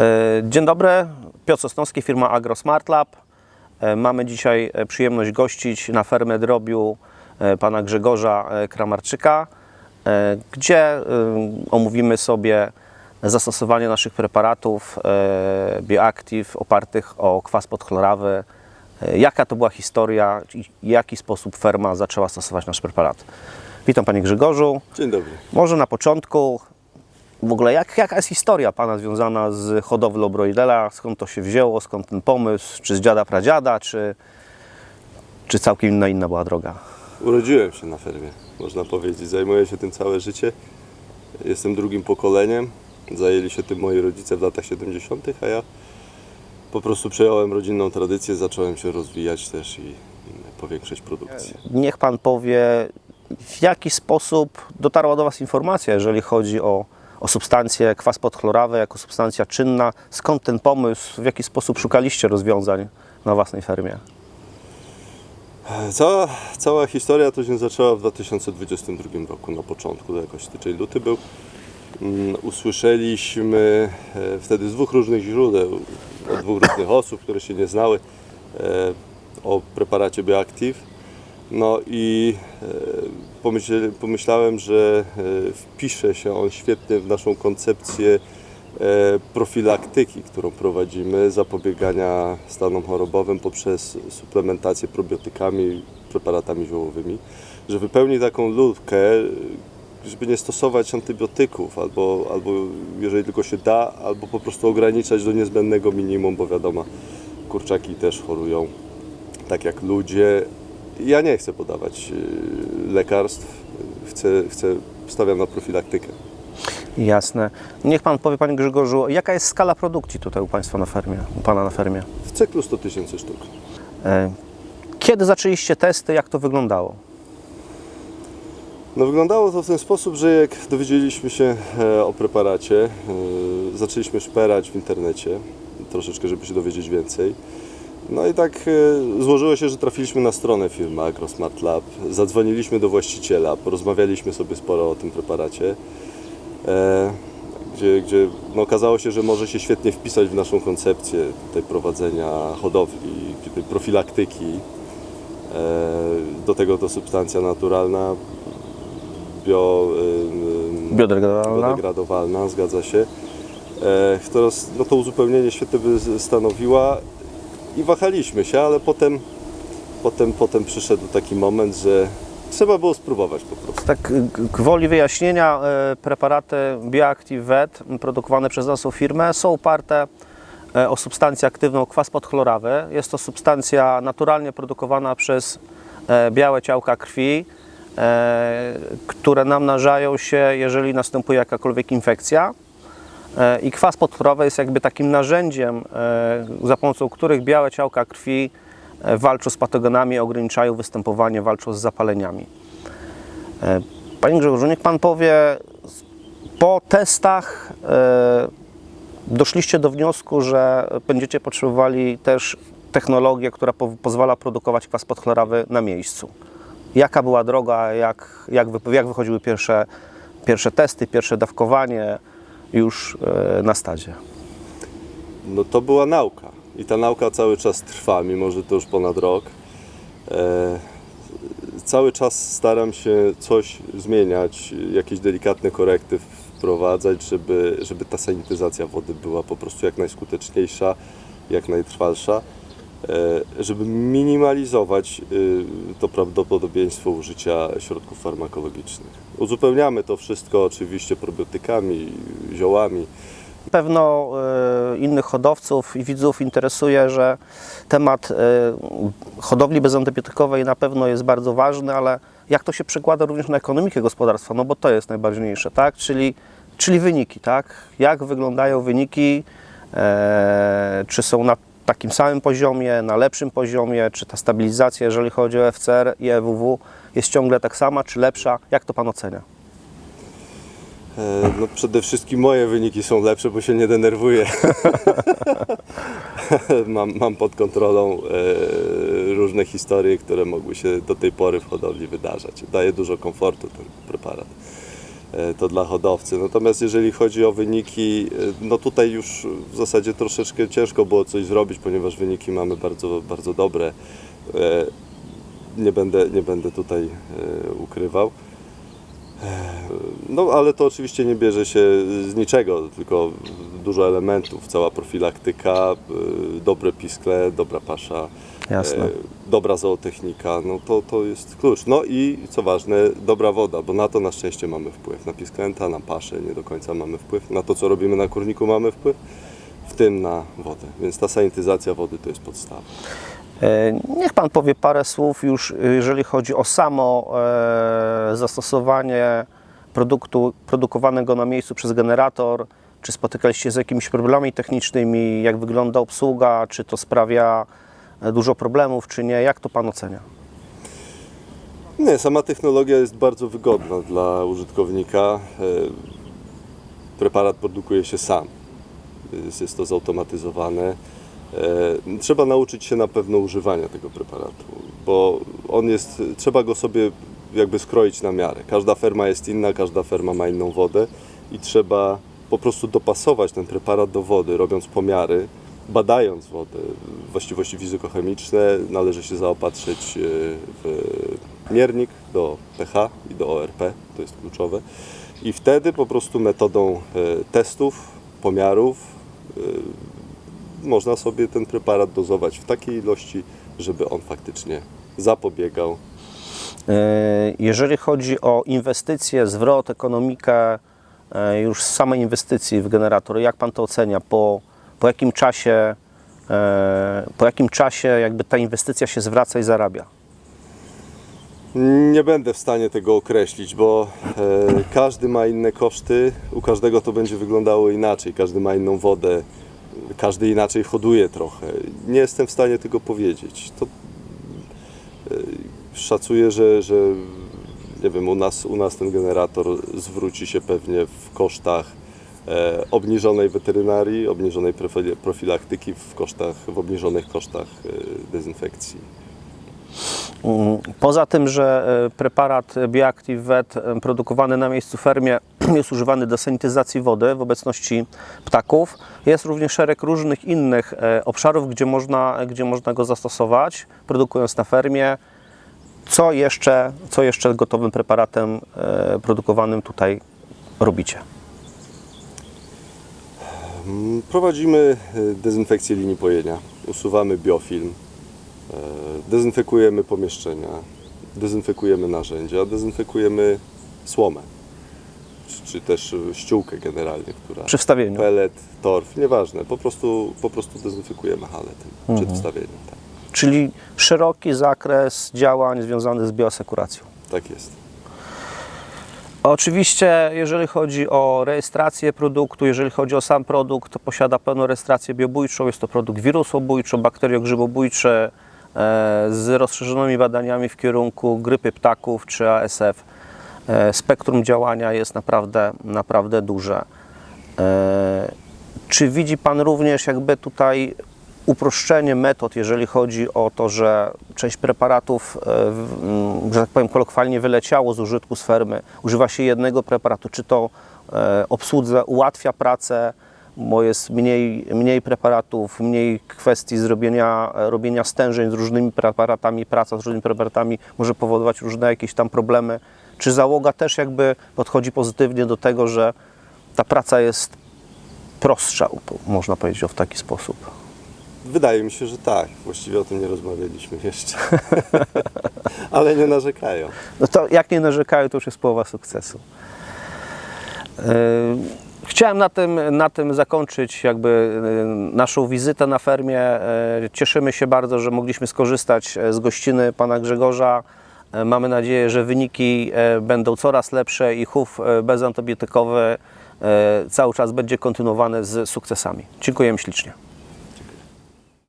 E, Dzień dobry, Piotr Sosnowski, firma AgroSmart Lab. E, Mamy dzisiaj e, przyjemność gościć na fermę drobiu pana Grzegorza Kramarczyka, gdzie omówimy sobie zastosowanie naszych preparatów Bioactive opartych o kwas podchlorowy, jaka to była historia i w jaki sposób ferma zaczęła stosować nasz preparat. Witam panie Grzegorzu. Dzień dobry. Może na początku, w ogóle jak, jaka jest historia Pana związana z hodowlą broilera? Skąd to się wzięło? Skąd ten pomysł? Czy z dziada, pradziada? Czy, czy całkiem inna, inna była droga? Urodziłem się na fermie, można powiedzieć. Zajmuję się tym całe życie. Jestem drugim pokoleniem. Zajęli się tym moi rodzice w latach 70., a ja po prostu przejąłem rodzinną tradycję, zacząłem się rozwijać też i powiększać produkcję. Niech Pan powie, w jaki sposób dotarła do Was informacja, jeżeli chodzi o, o substancję kwas podchlorowy jako substancja czynna? Skąd ten pomysł? W jaki sposób szukaliście rozwiązań na własnej fermie? Cała, cała historia to się zaczęła w 2022 roku, na początku, to jakoś styczeń, luty był. Mm, Usłyszeliśmy e, wtedy z dwóch różnych źródeł, od dwóch różnych osób, które się nie znały, e, o preparacie Bioactive. No i e, pomyśl, pomyślałem, że e, wpisze się on świetnie w naszą koncepcję e, profilaktyki, którą prowadzimy, zapobiegania stanom chorobowym poprzez suplementację probiotykami, preparatami ziołowymi, że wypełni taką lukę, żeby nie stosować antybiotyków, albo, albo jeżeli tylko się da, albo po prostu ograniczać do niezbędnego minimum, bo wiadomo, kurczaki też chorują tak jak ludzie. Ja nie chcę podawać y, lekarstw, chcę, chcę stawiam na profilaktykę. Jasne. Niech Pan powie, Panie Grzegorzu, jaka jest skala produkcji tutaj u Państwa na fermie, u Pana na fermie? W cyklu 100 tysięcy sztuk. E, Kiedy zaczęliście testy, jak to wyglądało? No wyglądało to w ten sposób, że jak dowiedzieliśmy się e, o preparacie, e, zaczęliśmy szperać w internecie, troszeczkę, żeby się dowiedzieć więcej. No i tak e, złożyło się, że trafiliśmy na stronę firmy AgroSmart Lab, zadzwoniliśmy do właściciela, porozmawialiśmy sobie sporo o tym preparacie, e, gdzie, gdzie no okazało się, że może się świetnie wpisać w naszą koncepcję tutaj prowadzenia hodowli, tej profilaktyki. E, Do tego to substancja naturalna, bio, Biodegradowalna? biodegradowalna, zgadza się. E, która, no to uzupełnienie świetnie by stanowiła i wahaliśmy się, ale potem, potem, potem przyszedł taki moment, że trzeba było spróbować po prostu. Tak, gwoli wyjaśnienia, e, preparaty Bioactive Vet produkowane przez naszą firmę są oparte e, o substancję aktywną kwas podchlorowy. Jest to substancja naturalnie produkowana przez e, białe ciałka krwi, które namnażają się, jeżeli następuje jakakolwiek infekcja. E, I kwas podchlorowy jest jakby takim narzędziem, e, za pomocą których białe ciałka krwi e, walczą z patogenami, ograniczają występowanie, walczą z zapaleniami. Panie Grzegorzu, niech Pan powie, po testach doszliście do wniosku, że będziecie potrzebowali też technologię, która po, pozwala produkować kwas podchlorowy na miejscu. Jaka była droga, jak, jak, jak wychodziły pierwsze, pierwsze testy, pierwsze dawkowanie już e, na stadzie? No to była nauka i ta nauka cały czas trwa, mimo że to już ponad rok. E, cały czas staram się coś zmieniać, jakieś delikatne korekty wprowadzać, żeby, żeby ta sanityzacja wody była po prostu jak najskuteczniejsza, jak najtrwalsza, żeby minimalizować y, to prawdopodobieństwo użycia środków farmakologicznych. Uzupełniamy to wszystko oczywiście probiotykami, ziołami, Pewno e, innych hodowców i widzów interesuje, że temat e, hodowli bezantybiotykowej na pewno jest bardzo ważny, ale jak to się przekłada również na ekonomikę gospodarstwa, no bo to jest najważniejsze, tak? Czyli, czyli wyniki, tak? Jak wyglądają wyniki, e, czy są na takim samym poziomie, na lepszym poziomie, czy ta stabilizacja, jeżeli chodzi o FCR i EWW jest ciągle tak sama, czy lepsza? Jak to Pan ocenia? E, No przede wszystkim moje wyniki są lepsze, bo się nie denerwuję. mam, mam pod kontrolą e, różne historie, które mogły się do tej pory w hodowli wydarzać. Daje dużo komfortu ten preparat. E, to dla hodowcy. Natomiast jeżeli chodzi o wyniki, e, no tutaj już w zasadzie troszeczkę ciężko było coś zrobić, ponieważ wyniki mamy bardzo, bardzo dobre. E, Nie będę, nie będę tutaj ukrywał. No ale to oczywiście nie bierze się z niczego, tylko dużo elementów, cała profilaktyka, y, dobre piskle, dobra pasza, Jasne. e, dobra zootechnika, no to, to jest klucz. No i co ważne, dobra woda, bo na to na szczęście mamy wpływ. Na pisklęta, na paszę nie do końca mamy wpływ, na to co robimy na kurniku mamy wpływ, w tym na wodę. Więc ta sanityzacja wody to jest podstawa. E, Niech Pan powie parę słów już, jeżeli chodzi o samo e, zastosowanie produktu produkowanego na miejscu przez generator. Czy spotykaliście się z jakimiś problemami technicznymi? Jak wygląda obsługa? Czy to sprawia e, dużo problemów, czy nie? Jak to Pan ocenia? Nie, sama technologia jest bardzo wygodna dla użytkownika. Preparat produkuje się sam. Jest to zautomatyzowane. E, Trzeba nauczyć się na pewno używania tego preparatu, bo on jest, trzeba go sobie jakby skroić na miarę. Każda ferma jest inna, każda ferma ma inną wodę i trzeba po prostu dopasować ten preparat do wody, robiąc pomiary, badając wodę, właściwości fizykochemiczne, należy się zaopatrzyć e, w miernik do pH i do ORP, to jest kluczowe. I wtedy po prostu metodą e, testów, pomiarów można sobie ten preparat dozować w takiej ilości, żeby on faktycznie zapobiegał E, Jeżeli chodzi o inwestycje, zwrot, ekonomikę, e, już z samej inwestycji w generator, jak Pan to ocenia? Po, po jakim czasie, e, po jakim czasie jakby ta inwestycja się zwraca i zarabia? Nie będę w stanie tego określić, bo każdy ma inne koszty, u każdego to będzie wyglądało inaczej, każdy ma inną wodę, każdy inaczej hoduje trochę. Nie jestem w stanie tego powiedzieć. To, e, szacuję, że, że nie wiem, u nas, u nas ten generator zwróci się pewnie w kosztach e, obniżonej weterynarii, obniżonej profilaktyki, w, kosztach, w obniżonych kosztach e, dezynfekcji. Mm, Poza tym, że e, preparat Bioactive Vet e, produkowany na miejscu fermie jest używany do sanityzacji wody w obecności ptaków, jest również szereg różnych innych e, obszarów, gdzie można, gdzie można go zastosować, produkując na fermie. Co jeszcze, co jeszcze gotowym preparatem e, produkowanym tutaj robicie? Prowadzimy e, dezynfekcję linii pojenia, usuwamy biofilm, dezynfekujemy pomieszczenia, dezynfekujemy narzędzia, dezynfekujemy słomę, czy, też e, ściółkę generalnie, która... Przy wstawieniu. Pelet, torf, nieważne, po prostu, po prostu dezynfekujemy halę tym przed wstawieniem. Tak, Czyli szeroki zakres działań związanych z bioasekuracją. tak jest. Oczywiście, jeżeli chodzi o rejestrację produktu, jeżeli chodzi o sam produkt, to posiada pełną rejestrację biobójczą. Jest to produkt wirusobójczo-bakteriogrzybobójczy e, z rozszerzonymi badaniami w kierunku grypy ptaków czy ASF. E, Spektrum działania jest naprawdę, naprawdę duże. E, Czy widzi Pan również jakby tutaj uproszczenie metod, jeżeli chodzi o to, że część preparatów, e, że tak powiem kolokwialnie, wyleciało z użytku z fermy, używa się jednego preparatu, czy to obsłudze ułatwia pracę, bo jest mniej, mniej preparatów, mniej kwestii zrobienia, robienia stężeń z różnymi preparatami, praca z różnymi preparatami może powodować różne jakieś tam problemy. Czy załoga też jakby podchodzi pozytywnie do tego, że ta praca jest prostsza, można powiedzieć o w taki sposób. Wydaje mi się, że tak. Właściwie o tym nie rozmawialiśmy jeszcze. Ale nie narzekają. No to jak nie narzekają, to już jest połowa sukcesu. Yy, Chciałem na tym, na tym zakończyć jakby yy, naszą wizytę na fermie. Yy, Cieszymy się bardzo, że mogliśmy skorzystać z gościny pana Grzegorza. E, Mamy nadzieję, że wyniki e, będą coraz lepsze i chów e, bezantybiotykowy cały czas będzie kontynuowany z sukcesami. Dziękujemy ślicznie.